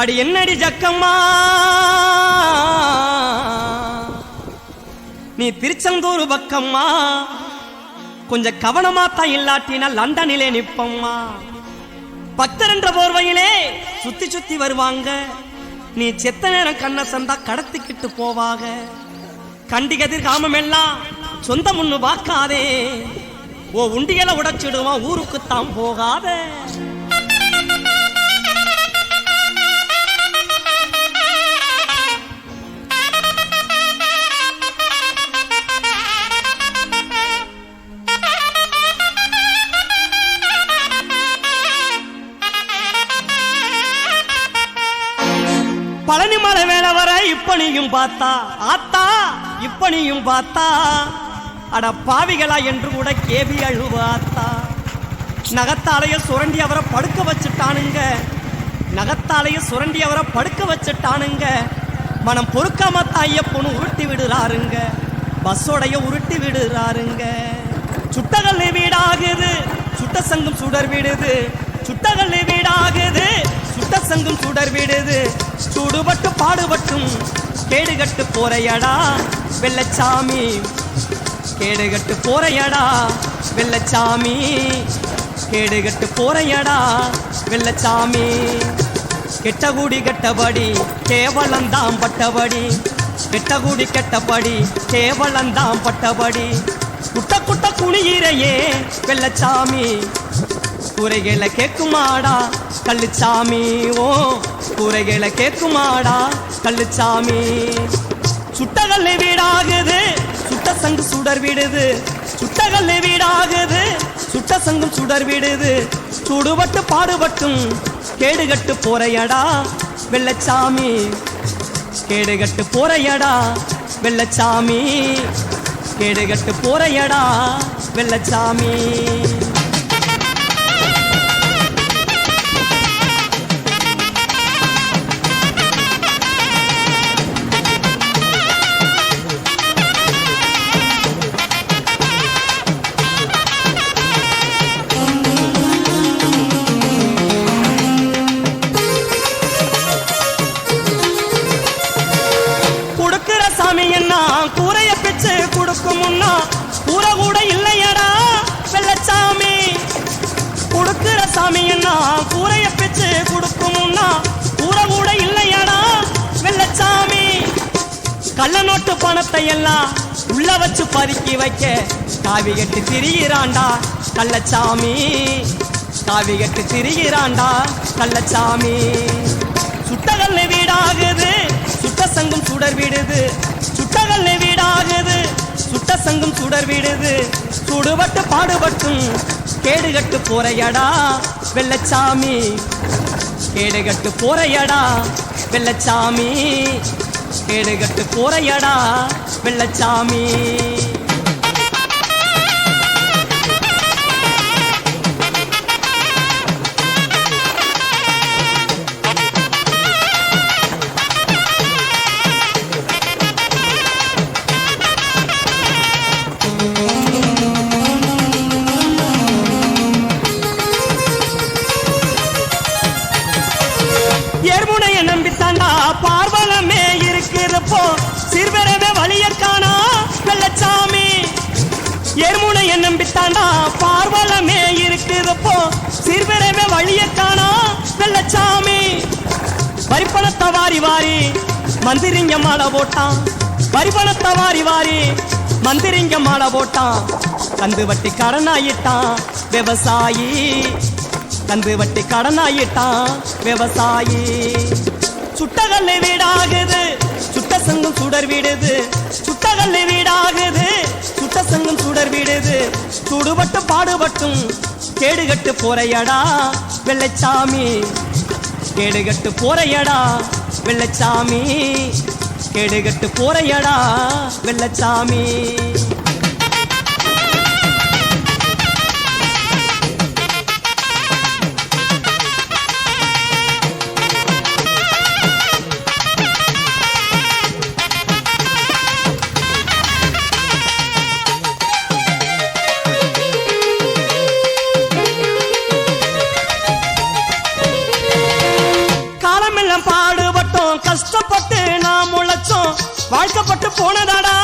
அடி என்னடி ஜக்கம்மா? நீ திருச்செந்தூர் பக்கம்மா. கொஞ்சம் கவனமா தான் இல்லாட்டினா லண்டனிலே நிப்பம்மா. பக்தர் என்ற போர்வையிலே சுத்தி சுத்தி வருவாங்க. நீ செத்த நேரம் கண்ண சந்தா கடத்திக்கிட்டு போவாக. கண்டிகதிர் காமம் எல்லாம் சொந்த முன்னு பார்க்காதே. ஓ உண்டியலை உடைச்சிடுவான் ஊருக்குத்தான் போகாத. பழனி மேல வேலை வர இப்பனியும் பார்த்தா ஆத்தா இப்பனியும் பார்த்தா. அட பாவிகளா என்று கூட கேபி அழுவாத்தா நகத்தாலைய சுரண்டி அவரை படுக்க வச்சுட்டானுங்க. நகத்தாலைய சுரண்டி அவரை படுக்க வச்சுட்டானுங்க. மனம் பொறுக்காம ஐயப்பனு உருட்டி விடுறாருங்க. பஸ்ஸோடைய உருட்டி விடுறாருங்க. சுட்டகல் வீடாகுது. சுட்ட சங்கம் சுடர் விடுது. சுட்டகல் வீடாகுது. சுத்த சங்கம் சுடர் விடுது. சுடுபட்டு பாடுபட்டும். கேடுகட்டு போறையடா வெள்ளச்சாமி. கேடுகட்டு போறையடா வெள்ளச்சாமி. கேடுகட்டு போறையடா வெள்ளச்சாமி. கெட்டகுடி கெட்டபடி கேவலந்தாம் பட்டபடி. கெட்டகுடி கெட்டபடி கேவலந்தாம் பட்டபடி. குட்ட குட்ட குளியிறையே வெள்ளச்சாமி. கூரைகளை கேட்குமாடா கள்ளுச்சாமி ஓ கூரைகளை கேட்குமாடா கள்ளுச்சாமி. சுட்டகல்லு வீடாகுது சுட்ட சங்கு சுடர் விடுது. சுட்டகல்லு வீடாகுது சுட்ட சங்கு சுடர் விடுது. சுடுபட்டு பாடுபட்டும் கேடுகட்டு போறையடா வெள்ளச்சாமி. கேடுகட்டு போறையடா வெள்ளச்சாமி. கேடுகட்டு போறையடா வெள்ளச்சாமி. சாமி என்ன கூரைய பிச்சு கொடுக்கும் முன்னா. கூரை கூட இல்லையடா வெள்ளச்சாமி. கொடுக்கிற சாமி என்ன கூரைய பிச்சு கொடுக்கும் முன்னா. கூரை கூட இல்லையடா வெள்ளச்சாமி. கள்ள நோட்டு பணத்தை எல்லாம் உள்ள வச்சு பதுக்கி வைக்க காவி கட்டு திரியிறாண்டா கள்ளச்சாமி. காவி கட்டு திரியிறாண்டா கள்ளச்சாமி. சுட்டகல்ல வீடாகுது சுட்ட சங்கம் சுடர் விடுது. ஆகுது. சுட்ட சங்கம் சுடர் விடுது. சுடுபட்டு பாடுபட்டும். கேடுகட்டு போறையடா வெள்ளச்சாமி. கேடுகட்டு போறையடா வெள்ளச்சாமி. கேடுகட்டு போறையடா வெள்ளச்சாமி. பார்வலமே சிறுவிரைவே வழியை காணா. வெள்ளச்சாமி வரிப்பணத்தை வாரி வாரி மந்திரிங்க மாலை போட்டான். வரிப்பணத்தை வாரி வாரி மந்திரிங்க மாலை போட்டான். கந்து வட்டி கடனாயிட்டான் விவசாயி. கந்து வட்டி கடனாயிட்டான் விவசாயி. சுட்டகல்ல வீடாகுது சுட்ட சங்கம் சுடர் வீடுது. சுட்டகல்ல வீடாகுது சுட்ட சங்கம் சுடர் வீடுது. சுடுபட்டு பாடுபட்டும் கேடுகட்டு போறையடா வெள்ளச்சாமி. கேடுகட்டு போறையடா வெள்ளச்சாமி. கேடுகட்டு போறையடா வெள்ளச்சாமி. நேரம் பாடுபட்டோம். கஷ்டப்பட்டு நாம் முளைச்சோம் வாழ்க்கப்பட்டு போனதாடா.